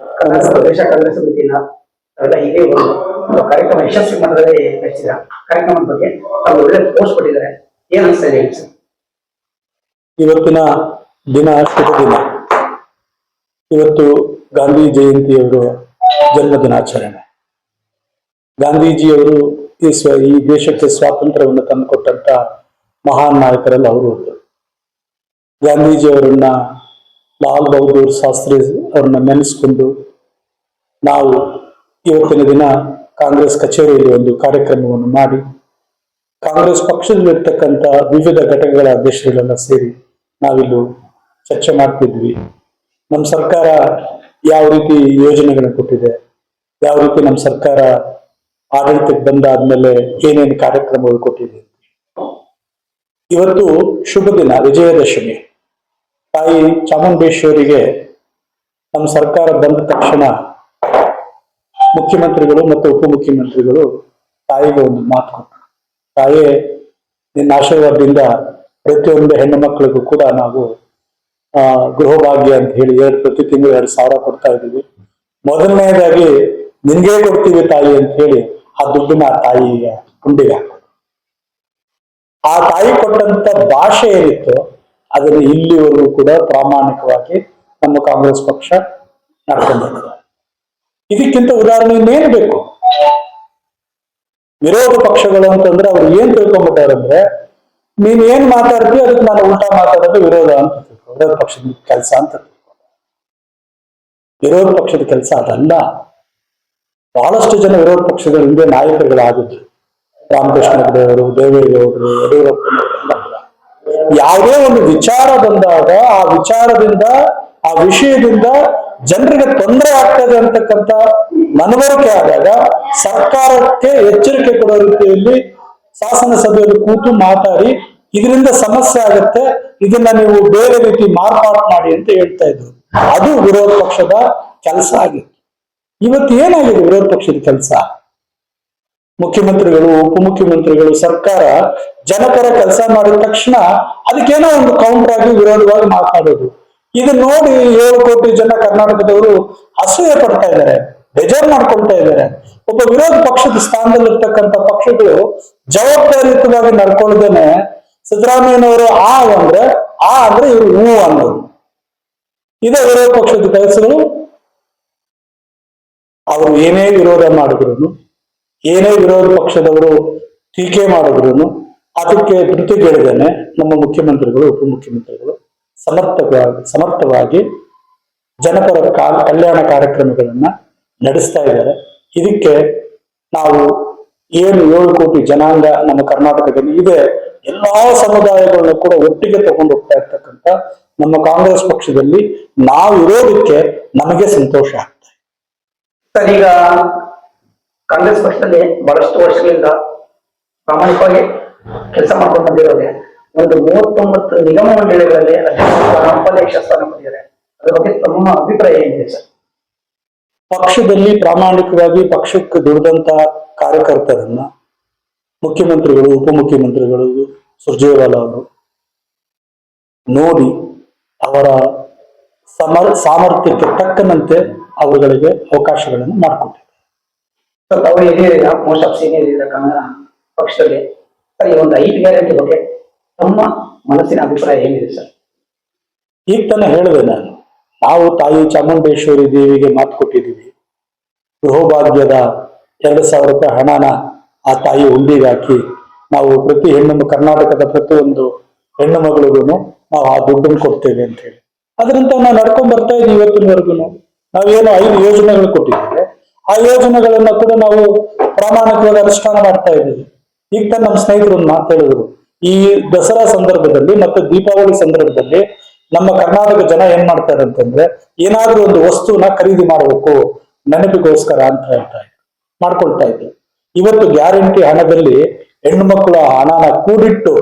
ಕರ್ನಾಟಕ ಪ್ರದೇಶ ಕಾಂಗ್ರೆಸ್ ಸಮಿತಿಯಿಂದ ಅವೆಲ್ಲ ಹೀಗೆ ಒಂದು ಕಾರ್ಯಕ್ರಮ ಯಶಸ್ವಿ ಮಟ್ಟದಲ್ಲಿ ನಡೆಸಿದ ಕಾರ್ಯಕ್ರಮದ ಬಗ್ಗೆ ತಾವು ಒಳ್ಳೆ ಪೋಸ್ಟ್ ಕೊಟ್ಟಿದ್ದಾರೆ. ಏನ್ ಅನಿಸ್ತಾ ಇದೆ ಇವತ್ತಿನ ದಿನ ಶುಭ ದಿನ. ಇವತ್ತು ಗಾಂಧಿ ಜಯಂತಿಯವರು ಜನ್ಮ ದಿನಾಚರಣೆ. ಗಾಂಧೀಜಿಯವರು ಈ ಸ್ವ, ಈ ದೇಶಕ್ಕೆ ಸ್ವಾತಂತ್ರ್ಯವನ್ನು ತಂದುಕೊಟ್ಟಂತ ಮಹಾನ್ ನಾಯಕರಲ್ಲಿ ಅವರು ಒಬ್ಬರು. ಗಾಂಧೀಜಿಯವರನ್ನ ಲಾಲ್ ಬಹದ್ದೂರ್ ಶಾಸ್ತ್ರಿ ಅವ್ರನ್ನ ನೆನೆಸ್ಕೊಂಡು ನಾವು ಇವತ್ತಿನ ದಿನ ಕಾಂಗ್ರೆಸ್ ಕಚೇರಿಯಲ್ಲಿ ಒಂದು ಕಾರ್ಯಕ್ರಮವನ್ನು ಮಾಡಿ ಕಾಂಗ್ರೆಸ್ ಪಕ್ಷದಲ್ಲಿರ್ತಕ್ಕಂಥ ವಿವಿಧ ಘಟಕಗಳ ಅಧ್ಯಕ್ಷರುಗಳನ್ನ ಸೇರಿ ನಾವಿಲ್ಲಿ ಚರ್ಚೆ ಮಾಡ್ತಿದ್ವಿ. ನಮ್ಮ ಸರ್ಕಾರ ಯಾವ ರೀತಿ ಯೋಜನೆಗಳನ್ನು ಕೊಟ್ಟಿದೆ, ಯಾವ ರೀತಿ ನಮ್ಮ ಸರ್ಕಾರ ಆಡಳಿತಕ್ಕೆ ಬಂದಾದ್ಮೇಲೆ ಏನೇನು ಕಾರ್ಯಕ್ರಮಗಳು ಕೊಟ್ಟಿದೆ ಇವತ್ತು ಶುಭ ದಿನ ವಿಜಯದಶಮಿ. ತಾಯಿ ಚಾಮುಂಡೇಶ್ವರಿಗೆ ನಮ್ಮ ಸರ್ಕಾರ ಬಂದ ತಕ್ಷಣ ಮುಖ್ಯಮಂತ್ರಿಗಳು ಮತ್ತು ಉಪಮುಖ್ಯಮಂತ್ರಿಗಳು ತಾಯಿಗೆ ಒಂದು ಮಾತು ಕೊಟ್ಟರು. ತಾಯೇ, ನಿನ್ನ ಆಶೀರ್ವಾದದಿಂದ ಪ್ರತಿಯೊಂದು ಹೆಣ್ಣು ಮಕ್ಕಳಿಗೂ ಕೂಡ ನಾವು, ಆ ಗೃಹ ಭಾಗ್ಯ ಅಂತ ಹೇಳಿ ಎರಡು ಪ್ರತಿ ತಿಂಗಳು ಎರಡು ಸಾವಿರ ಕೊಡ್ತಾ ಇದ್ದೀವಿ. ಮೊದಲನೇದಾಗಿ ನಿನ್ಗೆ ಕೊಡ್ತೀವಿ ತಾಯಿ ಅಂತ ಹೇಳಿ ಆ ದುಡ್ಡನ್ನ ಆ ತಾಯಿಗೆ ಗುಂಡಿಗೆ ಆ ತಾಯಿ ಕೊಟ್ಟಂತ ಭಾಷೆ ಏನಿತ್ತು ಅದನ್ನು ಇಲ್ಲಿವರೆಗೂ ಕೂಡ ಪ್ರಾಮಾಣಿಕವಾಗಿ ನಮ್ಮ ಕಾಂಗ್ರೆಸ್ ಪಕ್ಷ ನಡ್ಕೊಂಡು ಇದಕ್ಕಿಂತ ಉದಾಹರಣೆ ಇನ್ನೇನು ಬೇಕು? ವಿರೋಧ ಪಕ್ಷಗಳು ಅಂತಂದ್ರೆ ಅವ್ರು ಏನ್ ತಿಳ್ಕೊಂಡ್ಬಿಟ್ಟಾರೆ ಅಂದ್ರೆ, ನೀನ್ ಏನ್ ಮಾತಾಡ್ತೀವಿ ಅದಕ್ಕೆ ನಾನು ಉಲ್ಟಾ ಮಾತಾಡೋದು ವಿರೋಧ ಅಂತ ತಿಳ್ಕೊ ವಿರೋಧ ಪಕ್ಷದ ಕೆಲಸ ಅಂತ ವಿರೋಧ ಪಕ್ಷದ ಕೆಲಸ ಅದಲ್ಲ. ಬಹಳಷ್ಟು ಜನ ವಿರೋಧ ಪಕ್ಷಗಳ ಹಿಂದೆ ನಾಯಕರುಗಳಾಗಿದ್ರು. ರಾಮಕೃಷ್ಣ ಹೆಗಡೆ ಅವರು ದೇವೇಗೌಡರು ಯಡಿಯೂರಪ್ಪನವರೆಲ್ಲ ಯಾವುದೇ ಒಂದು ವಿಚಾರ ಬಂದಾಗ, ಆ ವಿಚಾರದಿಂದ, ಆ ವಿಷಯದಿಂದ ಜನರಿಗೆ ತೊಂದರೆ ಆಗ್ತದೆ ಅಂತಕ್ಕಂಥ ಮನವರಿಕೆ ಆದಾಗ ಸರ್ಕಾರಕ್ಕೆ ಎಚ್ಚರಿಕೆ ಕೊಡೋ ರೀತಿಯಲ್ಲಿ ಶಾಸನ ಸಭೆಯಲ್ಲಿ ಕೂತು ಮಾತಾಡಿ, ಇದರಿಂದ ಸಮಸ್ಯೆ ಆಗುತ್ತೆ, ಇದನ್ನ ನೀವು ಬೇರೆ ರೀತಿ ಮಾರ್ಪಾಟ್ ಮಾಡಿ ಅಂತ ಹೇಳ್ತಾ ಇದ್ರು. ಅದು ವಿರೋಧ ಪಕ್ಷದ ಕೆಲಸ ಆಗಿತ್ತು. ಇವತ್ತು ಏನಾಗಿದೆ ವಿರೋಧ ಪಕ್ಷದ ಕೆಲಸ? ಮುಖ್ಯಮಂತ್ರಿಗಳು, ಉಪಮುಖ್ಯಮಂತ್ರಿಗಳು, ಸರ್ಕಾರ ಜನಪರ ಕೆಲಸ ಮಾಡಿದ ತಕ್ಷಣ ಅದಕ್ಕೇನೋ ಒಂದು ಕೌಂಟರ್ ಆಗಿ ವಿರೋಧವಾಗಿ ಮಾತನಾಡೋದು ಇದು ನೋಡಿ ಏಳು ಕೋಟಿ ಜನ ಕರ್ನಾಟಕದವರು ಅಸೂಯೆ ಪಡ್ತಾ ಇದ್ದಾರೆ, ಬೇಜಾರ್ ಮಾಡ್ಕೊಳ್ತಾ ಇದ್ದಾರೆ. ಒಬ್ಬ ವಿರೋಧ ಪಕ್ಷದ ಸ್ಥಾನದಲ್ಲಿರ್ತಕ್ಕಂಥ ಪಕ್ಷಗಳು ಜವಾಬ್ದಾರಿಯುತವಾಗಿ ನಡ್ಕೊಳ್ದೇನೆ ಸಿದ್ದರಾಮಯ್ಯನವರು ಆ ಅಂದ್ರೆ ಆ ಅಂದ್ರೆ ಇವರು ಹೂ ಅನ್ನೋದು. ಇದೇ ವಿರೋಧ ಪಕ್ಷದ ಕೆಲಸಗಳು. ಅವರು ಏನೇ ವಿರೋಧ ಮಾಡಿದ್ರು ಏನೇ ವಿರೋಧ ಪಕ್ಷದವರು ಟೀಕೆ ಮಾಡಿದ್ರು ಅದಕ್ಕೆ ಪ್ರತಿಗೆಳೆದೇನೆ ನಮ್ಮ ಮುಖ್ಯಮಂತ್ರಿಗಳು, ಉಪಮುಖ್ಯಮಂತ್ರಿಗಳು ಸಮರ್ಥವಾಗಿ ಸಮರ್ಥವಾಗಿ ಜನಪರ ಕಲ್ಯಾಣ ಕಾರ್ಯಕ್ರಮಗಳನ್ನ ನಡೆಸ್ತಾ ಇದ್ದಾರೆ. ಇದಕ್ಕೆ ನಾವು ಏನು ಏಳು ಕೋಟಿ ಜನಾಂಗ ನಮ್ಮ ಕರ್ನಾಟಕದಲ್ಲಿ ಇದೆ. ಎಲ್ಲಾ ಸಮುದಾಯಗಳನ್ನ ಕೂಡ ಒಟ್ಟಿಗೆ ತಗೊಂಡು ಹೋಗ್ತಾ ಇರ್ತಕ್ಕಂಥ ನಮ್ಮ ಕಾಂಗ್ರೆಸ್ ಪಕ್ಷದಲ್ಲಿ ನಾವು ಇರೋದಕ್ಕೆ ನಮಗೆ ಸಂತೋಷ ಆಗ್ತದೆ ಸರ್, ಈಗ ಕಾಂಗ್ರೆಸ್ ಪಕ್ಷದಲ್ಲಿ ಬಹಳಷ್ಟು ವರ್ಷಗಳಿಂದ ಪ್ರಾಮಾಣಿಕವಾಗಿ ಕೆಲಸ ಮಾಡ್ಕೊಂಡು ಬಂದಿರೋದೆ ಒಂದು ಮೂವತ್ತೊಂಬತ್ತು ನಿಗಮ ಮಂಡಳಿಗಳಲ್ಲಿ ಅಧ್ಯಕ್ಷ ಸ್ಥಾನ ಉಪಾಧ್ಯಕ್ಷ ಸ್ಥಾನ ಹೊಂದಿದ್ದಾರೆ ಅದ್ರ ಬಗ್ಗೆ ತಮ್ಮ ಅಭಿಪ್ರಾಯ ಏನಿದೆ ಸರ್? ಪಕ್ಷದಲ್ಲಿ ಪ್ರಾಮಾಣಿಕವಾಗಿ ಪಕ್ಷಕ್ಕೆ ದುಡಿದಂತ ಕಾರ್ಯಕರ್ತರನ್ನ ಮುಖ್ಯಮಂತ್ರಿಗಳು ಉಪಮುಖ್ಯಮಂತ್ರಿಗಳು ಸುರ್ಜೇವಾಲ ಅವರು ನೋಡಿ ಅವರ ಸಮರ್ ಸಾಮರ್ಥ್ಯಕ್ಕೆ ತಕ್ಕನಂತೆ ಅವರುಗಳಿಗೆ ಅವಕಾಶಗಳನ್ನು ಮಾಡಿಕೊಟ್ಟಿದ್ದಾರೆ. ಪಕ್ಷದಲ್ಲಿ? ಸರ್ ಈ ಒಂದು ಐದು ಗ್ಯಾರಂಟಿ ಬಗ್ಗೆ ತಮ್ಮ ಮನಸ್ಸಿನ ಅಭಿಪ್ರಾಯ ಏನಿದೆ ಸರ್? ಈಗ ತಾನೇ ಹೇಳಿದೆ ನಾನು, ನಾವು ತಾಯಿ ಚಾಮುಂಡೇಶ್ವರಿ ದೇವಿಗೆ ಮಾತು ಕೊಟ್ಟಿದ್ದೀವಿ. ಗೃಹಭಾಗ್ಯದ ಎರಡು ಸಾವಿರ ರೂಪಾಯಿ ಹಣನ ಆ ತಾಯಿ ಉಂಡಿಗೆ ಹಾಕಿ, ನಾವು ಪ್ರತಿ ಹೆಣ್ಣು ಕರ್ನಾಟಕದ ಪ್ರತಿಯೊಂದು ಹೆಣ್ಣು ಮಗಳಿಗೂ ನಾವು ಆ ದುಡ್ಡನ್ನು ಕೊಡ್ತೇವೆ ಅಂತ ಹೇಳಿ. ಅದರಿಂದ ನಾವು ನಡ್ಕೊಂಡ್ ಬರ್ತಾ ಇದ್ದೀವಿ ಇವತ್ತಿನವರೆಗೂ ನಾವೇನು ಐದು ಯೋಜನೆಗಳು ಕೊಟ್ಟಿದ್ದೇವೆ. ಆ ಯೋಜನೆಗಳನ್ನ ಕೂಡ ನಾವು ಪ್ರಾಮಾಣಿಕವಾಗಿ ಅನುಷ್ಠಾನ ಮಾಡ್ತಾ ಇದ್ದೀವಿ. ಈಗ ನಮ್ಮ ಸ್ನೇಹಿತರು ಒಂದು ಮಾತು ಹೇಳಿದ್ರು. ಈ ದಸರಾ ಸಂದರ್ಭದಲ್ಲಿ ಮತ್ತೆ ದೀಪಾವಳಿ ಸಂದರ್ಭದಲ್ಲಿ ನಮ್ಮ ಕರ್ನಾಟಕ ಜನ ಏನ್ ಮಾಡ್ತಾರೆ ಅಂತಂದ್ರೆ ಏನಾದ್ರೂ ಒಂದು ವಸ್ತುನ ಖರೀದಿ ಮಾಡಬೇಕು, ನೆನಪಿಗೋಸ್ಕರ ಅಂತ ಹೇಳ್ತಾ ಇದ್ರು, ಮಾಡ್ಕೊಳ್ತಾ ಇದ್ರು. ಇವತ್ತು ಗ್ಯಾರಂಟಿ ಹಣದಲ್ಲಿ ಹೆಣ್ಣು ಮಕ್ಕಳ ಹಣನ ಕೂಡಿಟ್ಟು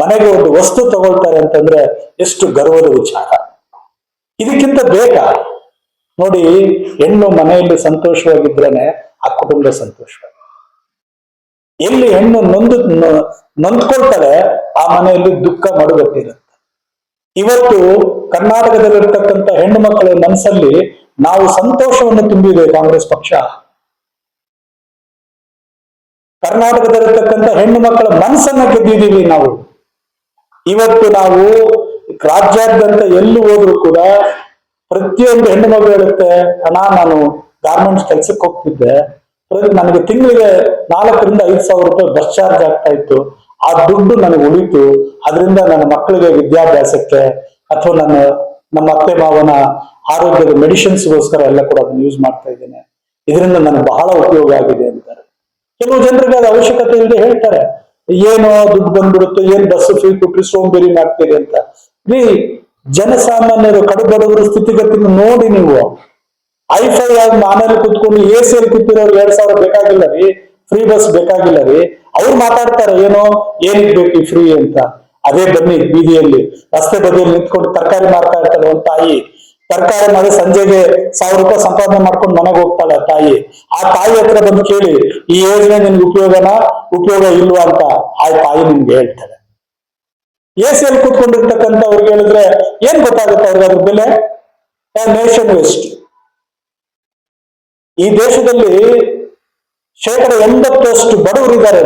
ಮನೆಗೆ ಒಂದು ವಸ್ತು ತಗೊಳ್ತಾರೆ ಅಂತಂದ್ರೆ ಎಷ್ಟು ಗರ್ವದ ವಿಚಾರ. ಇದಕ್ಕಿಂತ ಬೇಕಾ ನೋಡಿ, ಹೆಣ್ಣು ಮನೆಯಲ್ಲಿ ಸಂತೋಷವಾಗಿದ್ರೇನೆ ಆ ಕುಟುಂಬ ಸಂತೋಷವಾಗಿ ಎಲ್ಲಿ ಹೆಣ್ಣು ನೊಂದು ನೊಂದ್ಕೊಳ್ತಾಳೆ ಆ ಮನೆಯಲ್ಲಿ ದುಃಖ ಮಡುಗಟ್ಟಿರುತ್ತೆ. ಇವತ್ತು ಕರ್ನಾಟಕದಲ್ಲಿರ್ತಕ್ಕಂಥ ಹೆಣ್ಣು ಮಕ್ಕಳ ಮನಸ್ಸಲ್ಲಿ ನಾವು ಸಂತೋಷವನ್ನು ತುಂಬಿದೆ ಕಾಂಗ್ರೆಸ್ ಪಕ್ಷ. ಕರ್ನಾಟಕದಲ್ಲಿರ್ತಕ್ಕಂಥ ಹೆಣ್ಣು ಮಕ್ಕಳ ಮನಸ್ಸನ್ನ ಗೆದ್ದಿದ್ದೀವಿ ನಾವು. ಇವತ್ತು ನಾವು ರಾಜ್ಯಾದ್ಯಂತ ಎಲ್ಲಿ ಹೋದ್ರು ಕೂಡ ಪ್ರತಿಯೊಂದು ಹೆಣ್ಣು ಮಗು ಹೇಳುತ್ತೆ, ಅಣ್ಣ, ನಾನು ಗಾರ್ಮೆಂಟ್ಸ್ ಕೆಲ್ಸಕ್ಕೆ ಹೋಗ್ತಿದ್ದೆ. ನನಗೆ ತಿಂಗಳಿಗೆ ನಾಲ್ಕರಿಂದ ಐದು ಸಾವಿರ ರೂಪಾಯಿ ಬಸ್ ಚಾರ್ಜ್ ಆಗ್ತಾ ಇತ್ತು. ಆ ದುಡ್ಡು ನನಗೆ ಉಳಿತು. ಅದರಿಂದ ನನ್ನ ಮಕ್ಕಳಿಗೆ ವಿದ್ಯಾಭ್ಯಾಸಕ್ಕೆ ಅಥವಾ ನನ್ನ, ನಮ್ಮ ಅತ್ತೆ ಮಾವನ ಆರೋಗ್ಯದ ಮೆಡಿಸಿನ್ಸ್ಗೋಸ್ಕರ ಎಲ್ಲ ಕೂಡ ಅದನ್ನ ಯೂಸ್ ಮಾಡ್ತಾ ಇದ್ದೇನೆ. ಇದರಿಂದ ನನಗೆ ಬಹಳ ಉಪಯೋಗ ಆಗಿದೆ ಅಂತಾರೆ. ಕೆಲವು ಜನರಿಗೆ ಅದು ಅವಶ್ಯಕತೆ ಇಲ್ಲದೆ ಹೇಳ್ತಾರೆ. ಏನೋ ದುಡ್ಡು ಬಂದ್ಬಿಡುತ್ತೆ, ಏನ್ ಬಸ್ ಫ್ರೀ ಕೊಟ್ರಿ ಸೋಂಬೇರಿ ಮಾಡ್ತೀರಿ ಅಂತ. ರೀ ಜನಸಾಮಾನ್ಯರು ಕಡುಬಡವರ ಸ್ಥಿತಿಗತಿ ನೋಡಿ ನೀವು. ಐಫೈ ಆಗಿ ಮನೇಲಿ ಕುತ್ಕೊಂಡು ಎ ಸಿ ಅಲ್ಲಿ ಕೂತಿರೋರು ಎರಡ್ ಸಾವಿರ ಬೇಕಾಗಿಲ್ಲ ರೀ. ಫ್ರೀ ಬಸ್ ಬೇಕಾಗಿಲ್ಲ ರೀ. ಅವ್ರು ಮಾತಾಡ್ತಾರೆ, ಏನೋ, ಏನಕ್ಕೆ ಬೇಕು ಫ್ರೀ ಅಂತ? ಅದೇ ಬನ್ನಿ ಬೀದಿಯಲ್ಲಿ. ರಸ್ತೆ ಬದಿಯಲ್ಲಿ ನಿಂತ್ಕೊಂಡು ತರಕಾರಿ ಮಾರ್ತಾ ಇರ್ತಾಳೆ ಒಂದ್ ತಾಯಿ. ತರಕಾರಿ ಮಾಡಿ ಸಂಜೆಗೆ ಸಾವಿರ ರೂಪಾಯಿ ಸಂಪಾದನೆ ಮಾಡ್ಕೊಂಡು ಮನೆಗೆ ಹೋಗ್ತಾಳೆ ತಾಯಿ. ಆ ತಾಯಿ ಹತ್ರ ಬಂದು ಕೇಳಿ, ಈ ಯೋಜನೆ ನಿನ್ಗೆ ಉಪಯೋಗನ? ಉಪಯೋಗ ಇಲ್ವಾ ಅಂತ? ಆ ತಾಯಿ ನಿಮ್ಗೆ ಹೇಳ್ತಾಳೆ. ಎ ಸಿ ಅಲ್ಲಿ ಕೂತ್ಕೊಂಡಿರ್ತಕ್ಕಂಥ ಅವ್ರಿಗೆ ಹೇಳಿದ್ರೆ ಏನ್ ಗೊತ್ತಾಗುತ್ತೆ ಅವ್ರಿಗೆ ಅದ್ರ ಬೆಲೆ? ನೇಷನ್ ವೇಸ್ಟ್ ಈ ದೇಶದಲ್ಲಿ ಶೇಕಡ ಎಂಬತ್ತರಷ್ಟು ಬಡವರು ಇದ್ದಾರೆ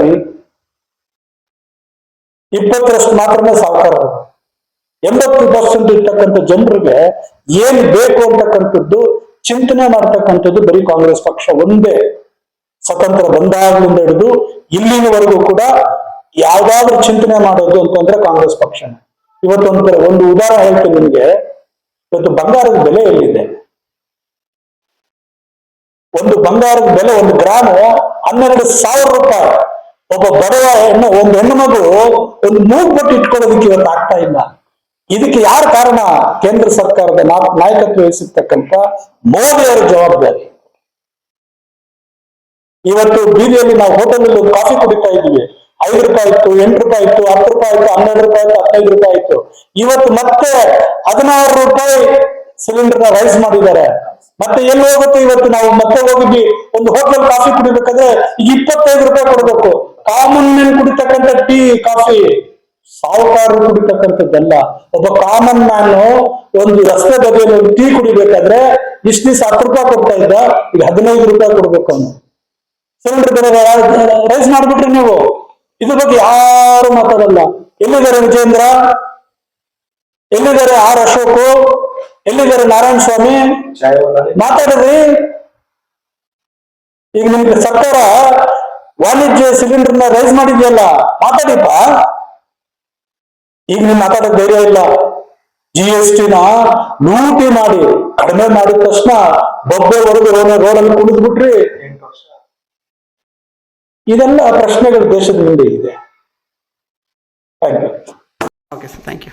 ಇಪ್ಪತ್ತರಷ್ಟು ಮಾತ್ರನೇ ಸಾವುಕಾರ. ಎಂಬತ್ತು ಪರ್ಸೆಂಟ್ ಇರ್ತಕ್ಕಂಥ ಜನರಿಗೆ ಏನ್ ಬೇಕು ಅಂತಕ್ಕಂಥದ್ದು, ಚಿಂತನೆ ಮಾಡ್ತಕ್ಕಂಥದ್ದು ಬರೀ ಕಾಂಗ್ರೆಸ್ ಪಕ್ಷ ಒಂದೇ. ಸ್ವತಂತ್ರ ಬಂದಾಗಲಿಂದ ಹಿಡಿದು ಇಲ್ಲಿನವರೆಗೂ ಕೂಡ ಯಾವ್ದಾದ್ರು ಚಿಂತನೆ ಮಾಡೋದು ಅಂತಂದ್ರೆ ಕಾಂಗ್ರೆಸ್ ಪಕ್ಷನೇ. ಇವತ್ತೊಂದು ಒಂದು ಉದಾಹರಣೆ ಹೇಳ್ತೀನಿ ನಿಮಗೆ. ಇವತ್ತು ಬಂಗಾರದ ಬೆಲೆ ಎಲ್ಲಿದೆ? ಒಂದು ಬಂಗಾರದ ಬೆಲೆ, ಒಂದು ಗ್ರಾಮು ಹನ್ನೆರಡು ಸಾವಿರ ರೂಪಾಯಿ. ಒಬ್ಬ ಬಡವ ಹೆಣ್ಣು ಒಂದು ಹೆಣ್ಣು ಮಗು ಒಂದು ಮೂಗ್ ಬಟ್ಟು ಇಟ್ಕೊಳ್ಳೋದಕ್ಕೆ ಇವತ್ತು ಆಗ್ತಾ ಇಲ್ಲ. ಇದಕ್ಕೆ ಯಾರು ಕಾರಣ? ಕೇಂದ್ರ ಸರ್ಕಾರದ ನಾಯಕತ್ವ ವಹಿಸಿರ್ತಕ್ಕಂಥ ಮೋದಿಯವರ ಜವಾಬ್ದಾರಿ. ಇವತ್ತು ಬೀದಿಯಲ್ಲಿ ನಾವು ಹೋಟೆಲ್ ಕಾಫಿ ಕುಡಿತಾ ಇದ್ವಿ ಐದು ರೂಪಾಯಿ ಇತ್ತು, ಎಂಟು ರೂಪಾಯಿ ಇತ್ತು, ಹತ್ತು ರೂಪಾಯಿ ಇತ್ತು, ಹನ್ನೆರಡು ರೂಪಾಯಿ ಇತ್ತು, ಹದಿನೈದು ರೂಪಾಯಿ ಇತ್ತು. ಇವತ್ತು ಮತ್ತೆ ಹದಿನಾರು ರೂಪಾಯಿ ಸಿಲಿಂಡರ್ ರೈಸ್ ಮಾಡಿದ್ದಾರೆ. ಮತ್ತೆ ಎಲ್ಲಿ ಹೋಗುತ್ತೆ ಇವತ್ತು ನಾವು? ಮತ್ತೆ ಹೋಗಿದ್ವಿ ಒಂದು ಹೋಟೆಲ್ ಕಾಫಿ ಕುಡಿಬೇಕಾದ್ರೆ ಇಪ್ಪತ್ತೈದು ರೂಪಾಯಿ ಕೊಡಬೇಕು. ಕಾಮನ್ ಮ್ಯಾನ್ ಕುಡಿತಕ್ಕಂಥ ಟೀ, ಕಾಫಿ. ಸಾಹುಕಾರರು ಕುಡಿತಕ್ಕಂಥದ್ದಲ್ಲ ಒಬ್ಬ ಕಾಮನ್ ಮ್ಯಾನ್ ಒಂದು ರಸ್ತೆ ಬದಿಯಲ್ಲಿ ಒಂದು ಟೀ ಕುಡಿಬೇಕಾದ್ರೆ ಇಷ್ಟು ದಿವಸ ಹತ್ತು ರೂಪಾಯಿ ಕೊಡ್ತಾ ಇದ್ದ, ಈಗ ಹದಿನೈದು ರೂಪಾಯಿ ಕೊಡ್ಬೇಕು ಅವನು. ಸಿಲಿಂಡರ್ ಬೆಲೆ ರೈಸ್ ಮಾಡ್ಬಿಟ್ರಿ ನೀವು. ಇದ್ರ ಬಗ್ಗೆ ಯಾರು ಮಾತಾಡಲ್ಲ. ಎಲ್ಲಿದ್ದಾರೆ ವಿಜೇಂದ್ರ ಎಲ್ಲಿದ್ದಾರೆ ಆರ್ ಅಶೋಕ್? ಎಲ್ಲಿದ್ದಾರೆ ನಾರಾಯಣ ಸ್ವಾಮಿ? ಮಾತಾಡ್ರಿ. ಈಗ ನಿಮ್ಗೆ ಸರ್ಕಾರ ವಾಣಿಜ್ಯ ಸಿಲಿಂಡರ್ನ ರೈಸ್ ಮಾಡಿದ್ಯಲ್ಲ ಮಾತಾಡಿಪ್ಪ ಈಗ ನೀವು ಮಾತಾಡೋಕ್ ಧೈರ್ಯ ಇಲ್ಲ. ಜಿ ಎಸ್ ಟಿನ ಲೂಟಿ ಮಾಡಿ, ಕಡಿಮೆ ಮಾಡಿದ ತಕ್ಷಣ ಬೊಬ್ಬೆವರೆಗೂ ರೋಡಲ್ಲಿ ಕುಡಿದು ಬಿಟ್ರಿ ಇದೆಲ್ಲ ಪ್ರಶ್ನೆಗಳು ದೇಶದ ಮುಂದೆ ಇದೆ. Thank you okay sir thank you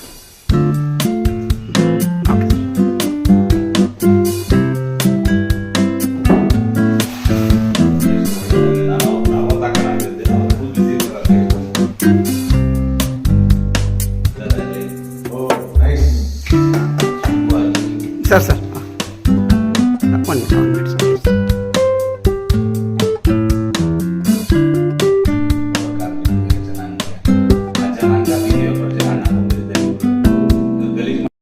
sir sir ಒಂದು ನಿಮಿಷ